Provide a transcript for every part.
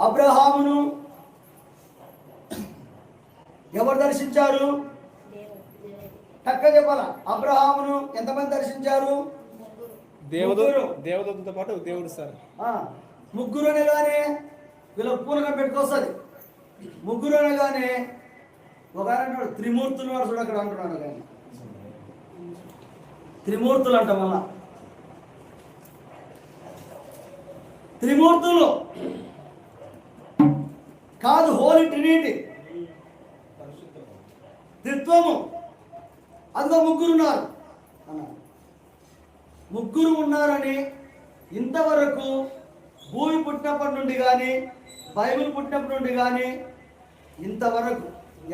అబ్రహామును ఎవరు దర్శించారు? టక్క చెప్పాల? అబ్రహామును ఎంతమంది దర్శించారు? దేవదూ ముగ్గురు. దేవదూతతో పాటు దేవుడు సార్. ముగ్గురు అనగానే వీళ్ళ పూలగా పెట్టుకొస్తుంది. ముగ్గురు అనగానే ఒక అంటాడు త్రిమూర్తులు వాడు చూడు అక్కడ అంటున్నాడు ఆయన త్రిమూర్తులు అంట మళ్ళా. త్రిమూర్తులు. కాదు హోలీ ట్రినిటీ త్రిత్వము అందులో ముగ్గురు ఉన్నారు. అన్నారు ముగ్గురు ఉన్నారని ఇంతవరకు భూమి పుట్టినప్పటి నుండి కానీ బైబిల్ పుట్టినప్పటి నుండి కానీ ఇంతవరకు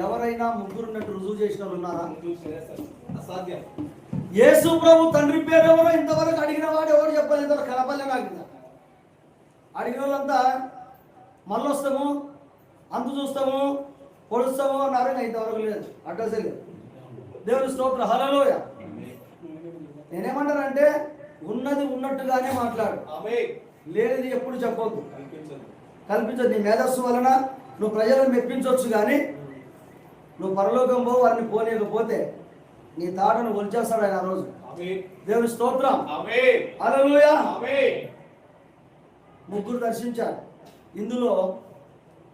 ఎవరైనా ముగ్గురు ఉన్నట్టు రుజువు చేసిన ఉన్నారా? అసాధ్యం యేసు ప్రభు తండ్రి పేరు ఎవరో ఇంతవరకు అడిగిన వాడు ఎవరు చెప్పలేదు ఇంతవరకు కనపల్లే నాకు. అడిగిన వాళ్ళంతా మళ్ళొస్తాము. అంతు చూస్తాము పొడుస్తాము అన్నారు ఇంకా ఇంతవరకు లేదు. అడ్రస్ లేదు. దేవుని స్తోత్ర. హలోయ నేనేమంటానంటే ఉన్నది ఉన్నట్టుగానే మాట్లాడు. లేనిది ఎప్పుడు చెప్పొద్దు. కల్పించదు. నీ మేధస్సు వలన నువ్వు ప్రజలను మెప్పించవచ్చు కానీ నువ్వు పరలోకం పో వారిని పోనీయకపోతే నీ తాటను ఒలిచేస్తాడు ఆయన ఆ రోజు. దేవుని స్తోత్రం. ఆమేన్ ముగ్గురు దర్శించారు. ఇందులో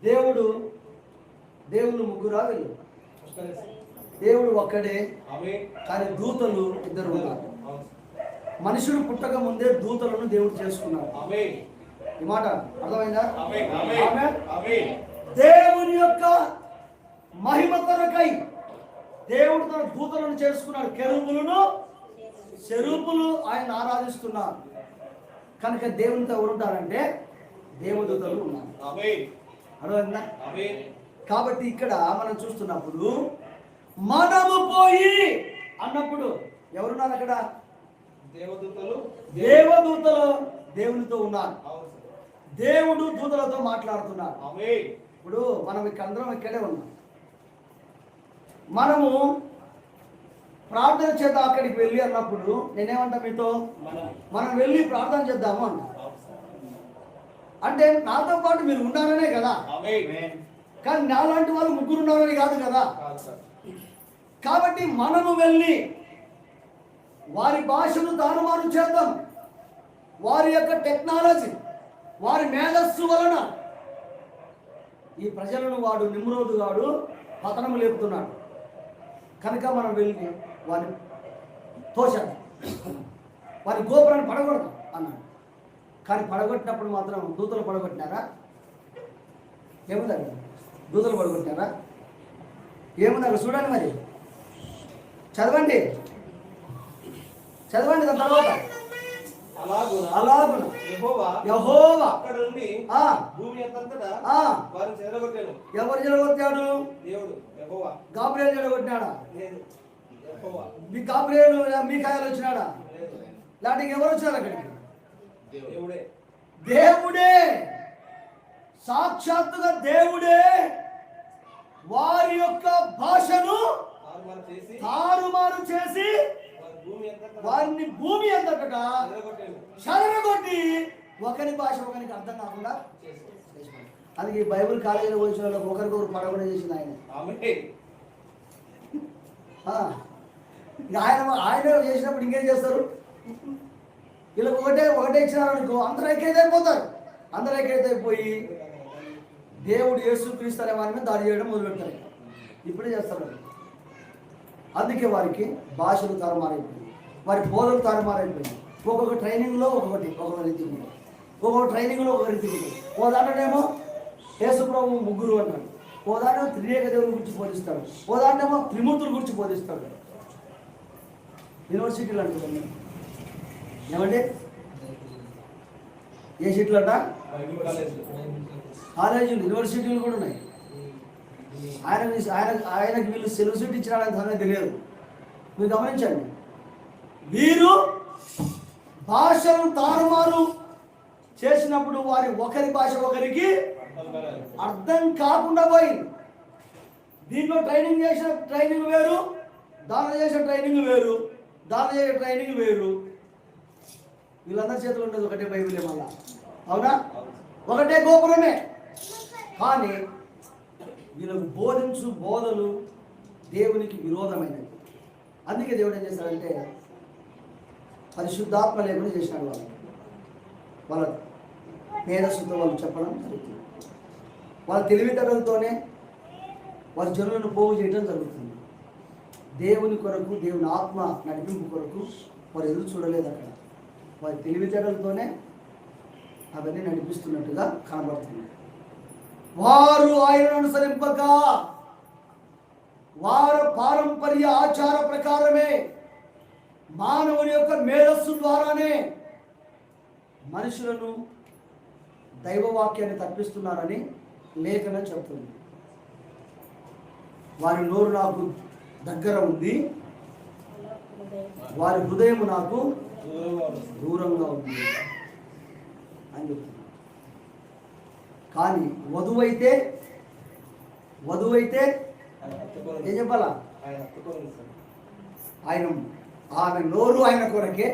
దేవుడు దేవుడు ముగ్గురా వీళ్ళు? దేవుడు ఒక్కడే కానీ దూతలు ఇద్దరు ఉన్నారు. మనుషుడు పుట్టక ముందే దూతలను దేవుడు చేసుకున్నాడు. ఆమేన్. ఈ మాట అర్థమైందా? దేవుని యొక్క మహిమ కొరకై దేవుడు తన దూతలను చేసుకున్నాడు. కెరుబులను చెరుపులు ఆయన ఆరాధిస్తున్నారు. కనుక దేవునితో ఎవరు ఉంటారంటే దేవదూతలు ఉన్నారు. అర్థమైందా? కాబట్టి ఇక్కడ మనం చూస్తున్నప్పుడు మనము పోయి అన్నప్పుడు ఎవరున్నారు అక్కడ? దేవదూతలు. దేవదూతలు దేవునితో ఉన్నారు. దేవుడు దూతలతో మాట్లాడుతున్నారు. ఇప్పుడు మనం ఇక్కడ అందరం ఇక్కడే ఉన్నాం. మనము ప్రార్థన చేద్దాం అక్కడికి వెళ్ళి అన్నప్పుడు నేనేమంటా మీతో? మన. వెళ్ళి ప్రార్థన చేద్దాము అన్న. అంటే నాతో పాటు మీరు ఉన్నారనే కదా? కానీ నాలాంటి వాళ్ళు ముగ్గురు ఉన్నారని కాదు కదా? కాబట్టి మనము వెళ్ళి వారి భాషను తారుమారు చేద్దాం. వారి యొక్క టెక్నాలజీ వారి మేధస్సు వలన ఈ ప్రజలను వాడు నిమ్రోదు వాడు పతనం లేపుతున్నాడు. కనుక మనం వెళ్ళి వారిని తోశాడు వారి గోపురాన్ని పడగొడతాం అన్నాడు. కానీ పడగొట్టినప్పుడు మాత్రం దూతలు పడగొట్టినారా? ఏముంది అక్కడ? దూతలు పడగొట్టినారా? ఏముంది అక్కడ చూడండి మరి. చదవండి. చదవండి దాని తర్వాత. ఎవరు జడగొట్టినాడా లేదు యెహోవా. మీ గాబ్రియల్ మీకాయలు వచ్చినాడా? లాంటి ఎవరు వచ్చారు అక్కడికి? దేవుడే. దేవుడే. సాక్షాత్తుగా దేవుడే! వారి యొక్క భాషను తారుమారు చేసి వారిని భూమి చెదరగొట్టాను చెదరగొట్టి ఒకరి భాష ఒకరికి అర్థం కాకుండా అది ఈ బైబిల్ కాలేజీలో వచ్చిన వాళ్ళకి ఒకరికొకరు పడకుండా చేసింది ఆయన. ఆయన ఆయన చేసినప్పుడు ఇంకేం చేస్తారు? వీళ్ళకి ఒకటే ఒకటే ఇచ్చినారనుకో అందరూ ఐక్యత అయిపోతారు అందరూ ఐక్యత అయిపోయి దేవుడు యేసు క్రీస్తు వారి మీద దాడి చేయడం మొదలు పెడతారు ఇప్పుడే చేస్తారు. అందుకే వారికి భాషలు తరమారైపోయింది వారి బోధలు తరమారైపోయింది ఒక్కొక్క ట్రైనింగ్లో ఒక్కొక్కటి ఒక్కొక్క రీతి ఒక్కొక్క ట్రైనింగ్లో ఒక రీతి ఉంది. ఓ దాంట్లోనేమో యేసు ప్రభు ముగ్గురు అంటాడు ఓ దాంట్లో త్రియేక దేవుని గురించి బోధిస్తాడు. ఓ దాంట్లోనేమో త్రిమూర్తుల గురించి బోధిస్తాడు. యూనివర్సిటీలు అంటున్నాను ఏమండి? ఏ సీట్లు అట కాలేజీలు యూనివర్సిటీలు కూడా ఉన్నాయి. ఆయన ఆయన ఆయనకి వీళ్ళు సెలవు సీట్ ఇచ్చినాడని సంగతి తెలియదు. మీరు గమనించండి. వీరు భాషను తారుమారు చేసినప్పుడు వారి ఒకరి భాష ఒకరికి అర్థం కాకుండా పోయింది దీంట్లో ట్రైనింగ్ చేసిన ట్రైనింగ్ వేరు దాని చేసిన ట్రైనింగ్ వేరు దాని చేసిన ట్రైనింగ్ వేరు. వీళ్ళందరి చేతులు ఉండదు ఒకటే బైబిలే మళ్ళా? అవునా? ఒకటే గోపురమే. కానీ వీళ్ళకు బోధించు బోధలు దేవునికి విరోధమైనవి. అందుకే దేవుడు ఏం చేశాడంటే పరిశుద్ధాత్మ లేకుండా చేసినాడు వాళ్ళు వాళ్ళ మేధస్సుతో వాళ్ళు చెప్పడం జరుగుతుంది. వాళ్ళ తెలివితేటలతోనే వాళ్ళ జనులను పోగు చేయడం జరుగుతుంది. దేవుని కొరకు దేవుని ఆత్మ నడిపింపు కొరకు వారు ఎదురు చూడలేదు అక్కడ. వారి తెలివితేటలతోనే అవన్నీ నడిపిస్తున్నట్టుగా కనబడుతుంది. వారు ఆయనను అనుసరింపక వారు పారంపర్య ఆచార ప్రకారమే మానవుని యొక్క మేధస్సు ద్వారానే మనుషులను దైవవాక్యాన్ని తప్పిస్తున్నారని లేఖనం చెప్తుంది వారి నోరు నాకు దగ్గర ఉంది. వారి హృదయం నాకు దూరంగా ఉంది. అని చెప్తున్నారు కానీ వధువైతే వధువైతే ఏం చెప్పాలా ఆయన ఆయన ఆమె నోరు ఆయన కొరకే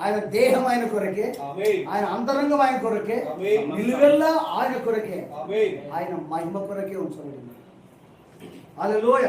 ఆయన దేహం ఆయన కొరకే ఆయన అంతరంగం ఆయన కొరకే ఆమేన్. నిలువెల్లా ఆయన కొరకే ఆయన మహిమ కొరకే ఉంచబడింది అది లోయ